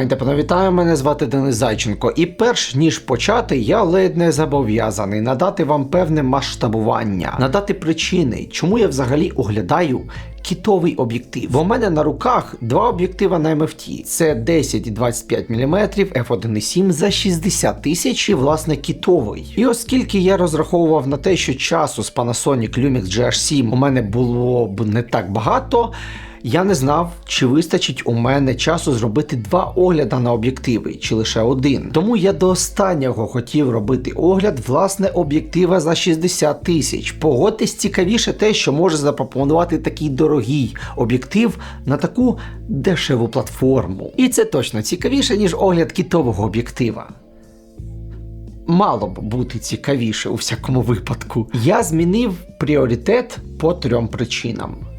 Пані та панове, вітаю, мене звати Денис Зайченко. І перш ніж почати, я ледь не зобов'язаний надати вам певне масштабування, надати причини, чому я взагалі оглядаю кітовий об'єктив. Бо в мене на руках два об'єктива на MFT. Це 10 і 25 мм f1.7 за 60 тисяч і власне кітовий. І оскільки я розраховував на те, що часу з Panasonic Lumix GH7 у мене було б не так багато. Я не знав, чи вистачить у мене часу зробити два огляда на об'єктиви, чи лише один. Тому я до останнього хотів робити огляд власне об'єктива за 60 тисяч. Погодьтесь цікавіше те, що може запропонувати такий дорогий об'єктив на таку дешеву платформу. І це точно цікавіше, ніж огляд кітового об'єктива. Мало б бути цікавіше у всякому випадку. Я змінив пріоритет по трьом причинам.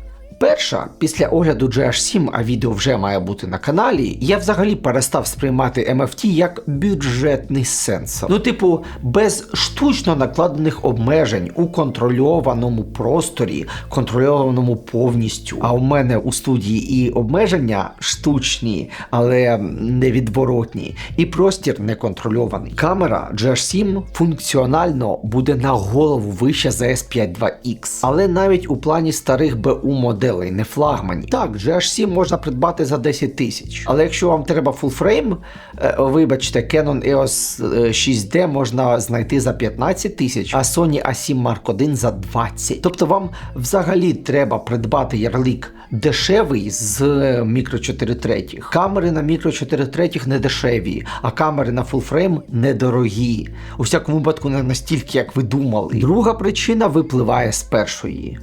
Перша, після огляду GH7, а відео вже має бути на каналі, я взагалі перестав сприймати MFT як бюджетний сенсор. Ну, типу, без штучно накладених обмежень у контрольованому просторі, контрольованому повністю. А у мене у студії і обмеження штучні, але невідворотні, і простір неконтрольований. Камера GH7 функціонально буде на голову вища за S5 2X, але навіть у плані старих BU моделей моделей, не флагмані. Так, GH7 можна придбати за 10 тисяч. Але якщо вам треба фулфрейм, е, вибачте, Canon EOS 6D можна знайти за 15 тисяч, а Sony A7 Mark 1 за 20. Тобто вам взагалі треба придбати ярлик дешевий з мікро 4 третіх. Камери на мікро 4 третіх не дешеві, а камери на фулфрейм недорогі. У всякому випадку не настільки, як ви думали. Друга причина випливає з першої.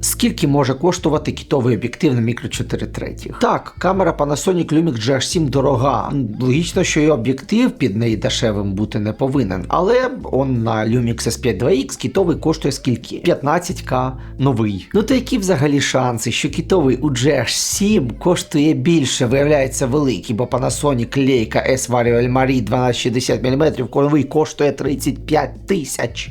Скільки може коштувати кітовий об'єктив на мікро 4 третіх? Так, камера Panasonic Lumix GH7 дорога. Логічно, що і об'єктив під неї дешевим бути не повинен. Але он на Lumix S5 2X кітовий коштує скільки? 15к новий. Ну то які взагалі шанси, що кітовий у GH7 коштує більше, виявляється великий, бо Panasonic Leica S Vario Elmarie 1260 мм новий коштує 35 тисяч.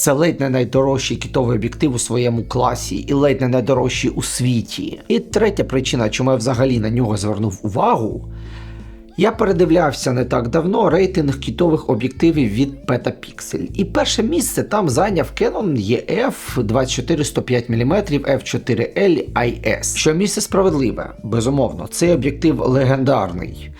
Це ледь не найдорожчий кітовий об'єктив у своєму класі і ледь не найдорожчий у світі. І третя причина, чому я взагалі на нього звернув увагу. Я передивлявся не так давно рейтинг кітових об'єктивів від Petapixel. І перше місце там зайняв Canon EF 24-105 мм F4L IS. Що місце справедливе, безумовно, цей об'єктив легендарний.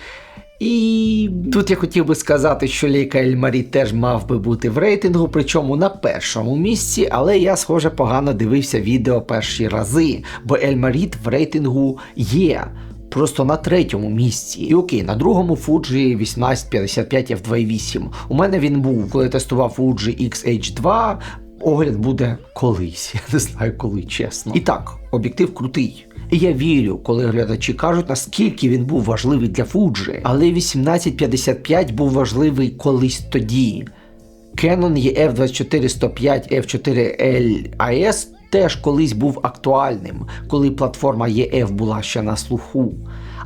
І тут я хотів би сказати, що Лейка Ельмарі теж мав би бути в рейтингу, причому на першому місці, але я, схоже, погано дивився відео перші рази, бо Ельмаріт в рейтингу є. Просто на третьому місці. І окей, на другому Fuji 1855 F28. У мене він був, коли тестував Fuji XH2. Огляд буде колись. Я не знаю коли, чесно. І так, об'єктив крутий. І я вірю, коли глядачі кажуть, наскільки він був важливий для Fuji. Але 1855 був важливий колись тоді. Canon EF 2405 F4L AS теж колись був актуальним, коли платформа EF була ще на слуху.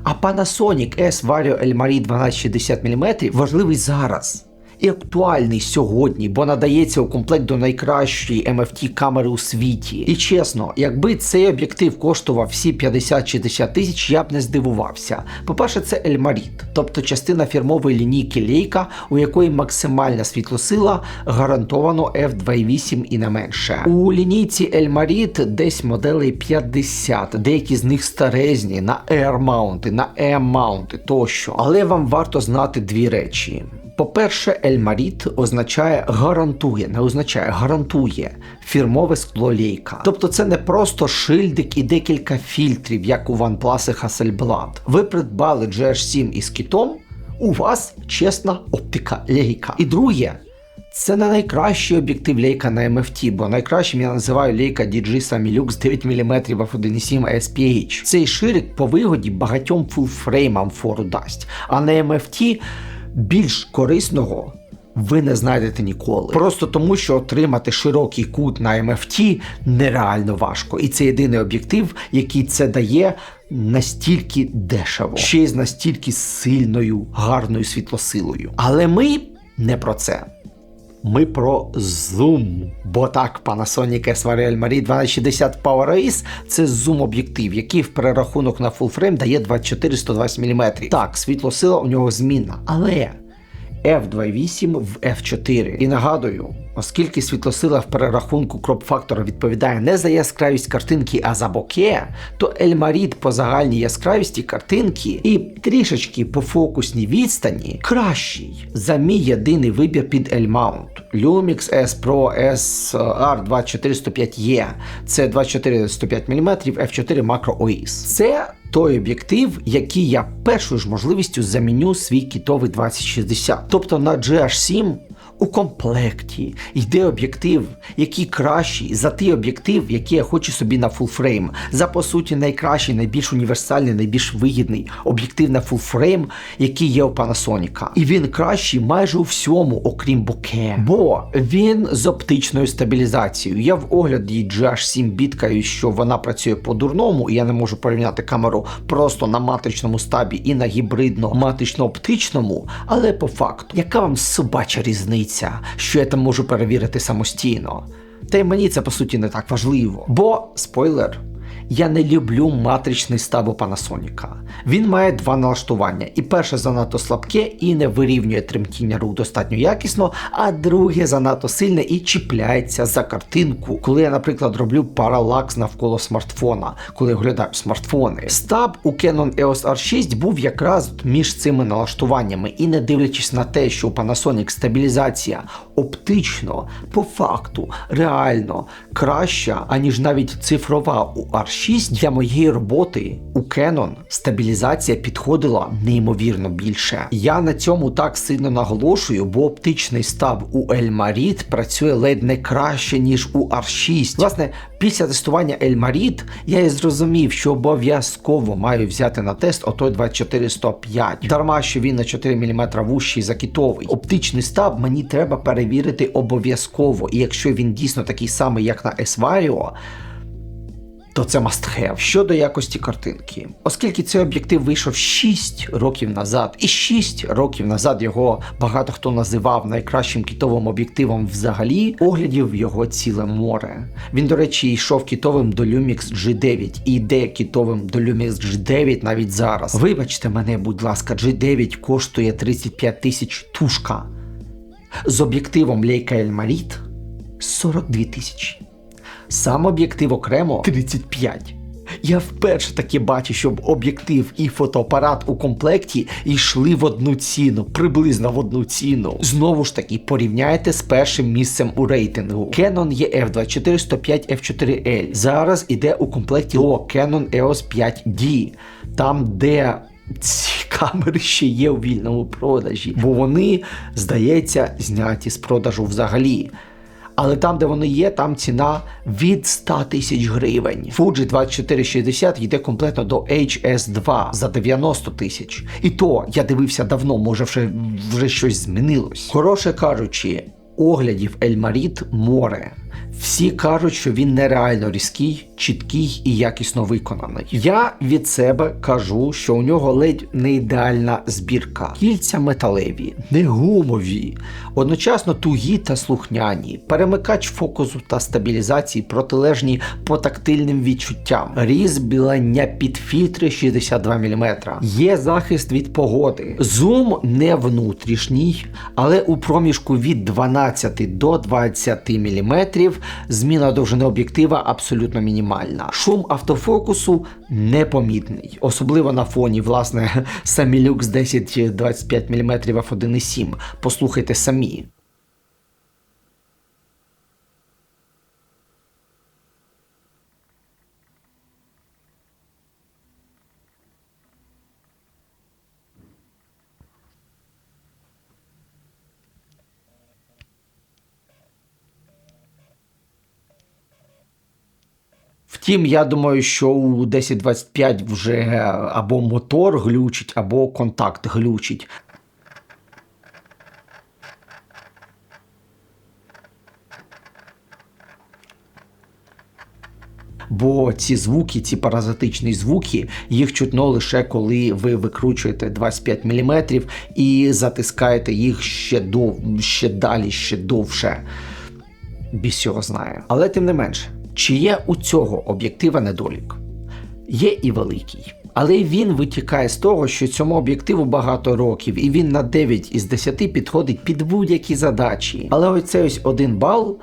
А Panasonic S Vario Elmarie 1260 мм важливий зараз і актуальний сьогодні, бо надається у комплект до найкращої MFT камери у світі. І чесно, якби цей об'єктив коштував всі 50-60 тисяч, я б не здивувався. По-перше, це Elmarit, тобто частина фірмової лінійки Leica, у якої максимальна світлосила гарантовано F2.8 і не менше. У лінійці Elmarit десь моделей 50, деякі з них старезні на Air-маунти, на M-маунти тощо. Але вам варто знати дві речі. По-перше, Ельмаріт означає гарантує, не означає гарантує фірмове скло лейка. Тобто це не просто шильдик і декілька фільтрів, як у OnePlus і Hasselblad. Ви придбали GH7 із кітом, у вас чесна оптика лейка. І друге. Це не найкращий об'єктив лейка на MFT, бо найкращим я називаю лейка DG Samilux 9 мм f1.7 SPH. Цей ширик по вигоді багатьом фулфреймам фору дасть, а на MFT більш корисного ви не знайдете ніколи. Просто тому, що отримати широкий кут на MFT нереально важко. І це єдиний об'єктив, який це дає настільки дешево, ще й з настільки сильною, гарною світлосилою. Але ми не про це. Ми про зум. Бо так, Panasonic SVR Elmarit 1260 PowerAce – це зум-об'єктив, який в перерахунок на фулфрейм дає 24-120 мм. Так, світлосила у нього змінна, але F2.8 в F4. І нагадую, оскільки світлосила в перерахунку кроп-фактора відповідає не за яскравість картинки, а за боке, то Ельмаріт по загальній яскравісті картинки і трішечки по фокусній відстані кращий за мій єдиний вибір під L-Mount. Lumix S Pro SR 2405E. Це 24-105 мм F4 Macro OIS. Це той об'єктив, який я першою ж можливістю заміню свій кітовий 2060. Тобто на GH7 у комплекті йде об'єктив, який кращий за той об'єктив, який я хочу собі на фулфрейм. За по суті, найкращий, найбільш універсальний, найбільш вигідний об'єктив на фулфрейм, який є у Panasonic. І він кращий майже у всьому, окрім боке. Бо він з оптичною стабілізацією. Я в огляді GH7 бідкаю, що вона працює по-дурному, і я не можу порівняти камеру просто на матричному стабі і на гібридно-матрично-оптичному. Але по факту, яка вам собача різниця, що я там можу перевірити самостійно? Та й мені це по суті не так важливо. Бо, спойлер, я не люблю матричний стаб у Panasonic. Він має два налаштування. І перше занадто слабке і не вирівнює тремтіння рук достатньо якісно, а друге занадто сильне і чіпляється за картинку. Коли я, наприклад, роблю паралакс навколо смартфона, коли оглядаю смартфони. Стаб у Canon EOS R6 був якраз між цими налаштуваннями, і не дивлячись на те, що у Panasonic стабілізація оптично, по факту, реально краща, аніж навіть цифрова у R6 для моєї роботи у Canon стабілізація підходила неймовірно більше. Я на цьому так сильно наголошую, бо оптичний стаб у Elmarit працює ледь не краще, ніж у R6. Власне, після тестування Elmarit я і зрозумів, що обов'язково маю взяти на тест отой 2405. Дарма, що він на 4 мм вущий за кітовий. Оптичний стаб мені треба перевірити обов'язково, і якщо він дійсно такий самий, як на S-Vario, то це must have. Щодо якості картинки, оскільки цей об'єктив вийшов 6 років назад, і 6 років назад його багато хто називав найкращим кітовим об'єктивом взагалі, оглядів його ціле море. Він, до речі, йшов кітовим до Lumix G9 і йде кітовим до Lumix G9 навіть зараз. Вибачте мене, будь ласка, G9 коштує 35 тисяч тушка. З об'єктивом Leica Elmarit 42 тисячі. Сам об'єктив окремо 35. Я вперше таки бачу, щоб об'єктив і фотоапарат у комплекті йшли в одну ціну, приблизно в одну ціну. Знову ж таки, порівняйте з першим місцем у рейтингу. Canon EF 2405 F4L. Зараз іде у комплекті о Canon EOS 5D. Там, де ці камери ще є у вільному продажі, бо вони, здається, зняті з продажу взагалі. Але там, де вони є, там ціна від 100 тисяч гривень. Fuji 2460 йде комплектно до HS2 за 90 тисяч. І то я дивився давно, може вже, вже щось змінилось. Хороше кажучи, оглядів Ельмаріт море. Всі кажуть, що він нереально різкий, чіткий і якісно виконаний. Я від себе кажу, що у нього ледь не ідеальна збірка. Кільця металеві, не гумові, одночасно тугі та слухняні, перемикач фокусу та стабілізації протилежні по тактильним відчуттям, різьблення під фільтри 62 мм. Є захист від погоди. Зум не внутрішній, але у проміжку від 12 до 20 мм зміна довжини об'єктива абсолютно мінімальна. Шум автофокусу непомітний, особливо на фоні власне Samilux 10-25 мм f1.7. Послухайте самі. Втім, я думаю, що у 1025 вже або мотор глючить, або контакт глючить. Бо ці звуки, ці паразитичні звуки, їх чутно лише коли ви викручуєте 25 мм і затискаєте їх ще дов... ще далі, ще довше. Біс його знає. Але тим не менше, чи є у цього об'єктива недолік? Є і великий. Але він витікає з того, що цьому об'єктиву багато років, і він на 9 із 10 підходить під будь-які задачі. Але оцей ось один бал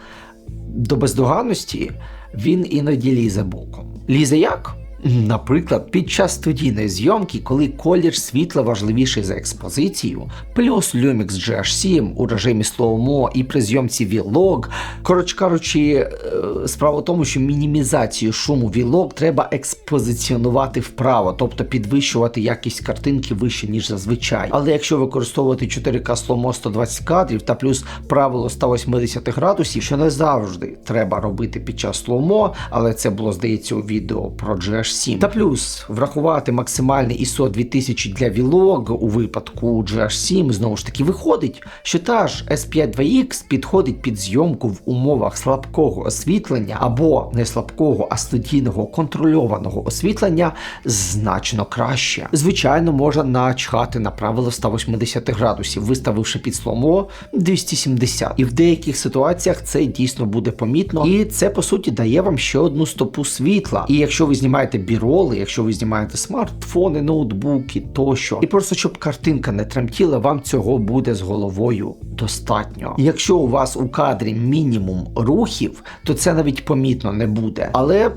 до бездоганності він іноді лізе боком. Лізе як? Наприклад, під час студійної зйомки, коли колір світла важливіший за експозицію, плюс Lumix GH7 у режимі Slow-Mo і при зйомці Vlog. Коротше кажучи, е, справа в тому, що мінімізацію шуму Vlog треба експозиціонувати вправо, тобто підвищувати якість картинки вище, ніж зазвичай. Але якщо використовувати 4К Slow-Mo 120 кадрів та плюс правило 180 градусів, що не завжди треба робити під час Slow-Mo, але це було здається у відео про GH7, та плюс врахувати максимальний ISO 2000 для Vlog у випадку GH7, знову ж таки, виходить, що та ж S5 2X підходить під зйомку в умовах слабкого освітлення або не слабкого, а студійного контрольованого освітлення значно краще. Звичайно, можна начхати на правило 180 градусів, виставивши під сломо 270. І в деяких ситуаціях це дійсно буде помітно. І це по суті дає вам ще одну стопу світла. І якщо ви знімаєте біроли, якщо ви знімаєте смартфони, ноутбуки тощо, і просто щоб картинка не тремтіла, вам цього буде з головою достатньо. Якщо у вас у кадрі мінімум рухів, то це навіть помітно не буде. Але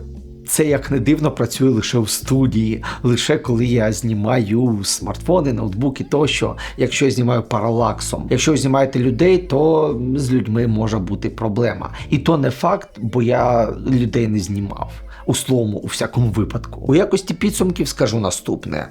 це як не дивно працює лише в студії, лише коли я знімаю смартфони, ноутбуки тощо, якщо я знімаю паралаксом. Якщо ви знімаєте людей, то з людьми може бути проблема. І то не факт, бо я людей не знімав. У словому, у всякому випадку. У якості підсумків скажу наступне.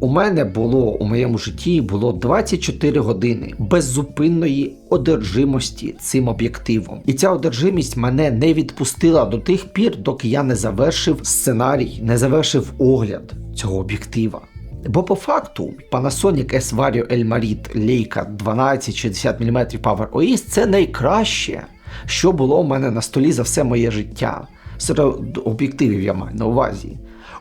У мене було у моєму житті було 24 години беззупинної одержимості цим об'єктивом. І ця одержимість мене не відпустила до тих пір, доки я не завершив сценарій, не завершив огляд цього об'єктива. Бо по факту Panasonic S-Vario Elmarit Leica 1260 мм Power OIS це найкраще, що було у мене на столі за все моє життя. Серед об'єктивів я маю на увазі.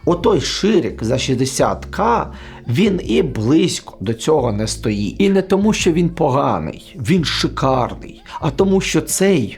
Отой ширик за 60к, він і близько до цього не стоїть. І не тому, що він поганий, він шикарний, а тому, що цей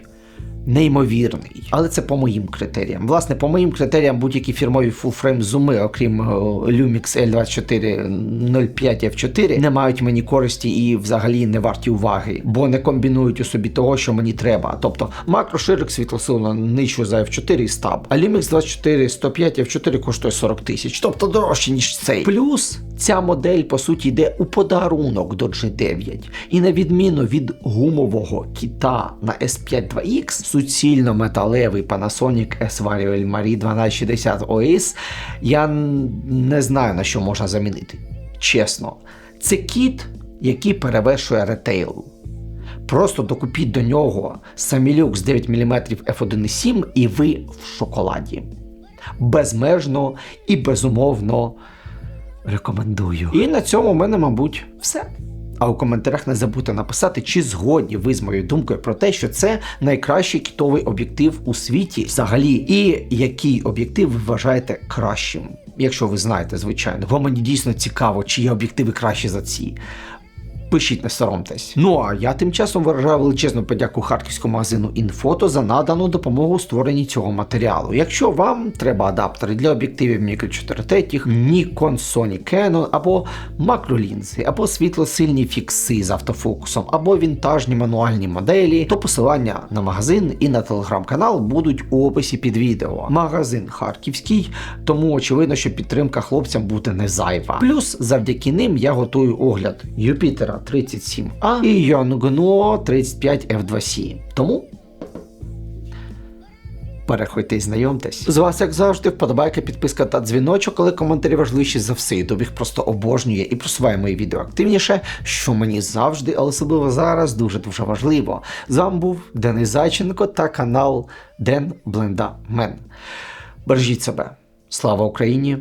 неймовірний. Але це по моїм критеріям. Власне, по моїм критеріям будь-які фірмові фулфрейм зуми, окрім е, Lumix L2405 F4, не мають мені користі і взагалі не варті уваги, бо не комбінують у собі того, що мені треба. Тобто макроширик світлосилу нижче за F4 і стаб. А Lumix 2405 F4 коштує 40 тисяч, тобто дорожче, ніж цей. Плюс ця модель, по суті, йде у подарунок до G9. І на відміну від гумового кіта на S5 2X, суцільно металевий Panasonic S-Vario Elmarie 1260 OS, я не знаю на що можна замінити. Чесно, це кіт, який перевершує ретейл. Просто докупіть до нього Samilux 9 мм F1.7 і ви в шоколаді. Безмежно і безумовно рекомендую. І на цьому в мене, мабуть, все. А у коментарях не забудьте написати, чи згодні ви з моєю думкою про те, що це найкращий кітовий об'єктив у світі взагалі, і який об'єктив ви вважаєте кращим. Якщо ви знаєте, звичайно, бо мені дійсно цікаво, чи є об'єктиви кращі за ці. Пишіть, не соромтесь. Ну а я тим часом виражаю величезну подяку харківському магазину Інфото за надану допомогу у створенні цього матеріалу. Якщо вам треба адаптери для об'єктивів Micro 4 Tetih, Nikon, Sony Canon або макролінзи, або світлосильні фікси з автофокусом, або вінтажні мануальні моделі, то посилання на магазин і на телеграм-канал будуть у описі під відео. Магазин харківський, тому очевидно, що підтримка хлопцям буде не зайва. Плюс завдяки ним я готую огляд Юпітера 37А і Yongnuo 35F2C. Тому переходьте і знайомтесь. З вас, як завжди, вподобайка, підписка та дзвіночок, але коментарі важливіші за все. Ютуб їх просто обожнює і просуває мої відео активніше, що мені завжди, але особливо зараз, дуже дуже важливо. З вами був Денис Зайченко та канал Ден Бленда Мен. Бережіть себе. Слава Україні!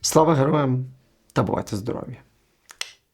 Слава героям та бувайте здорові!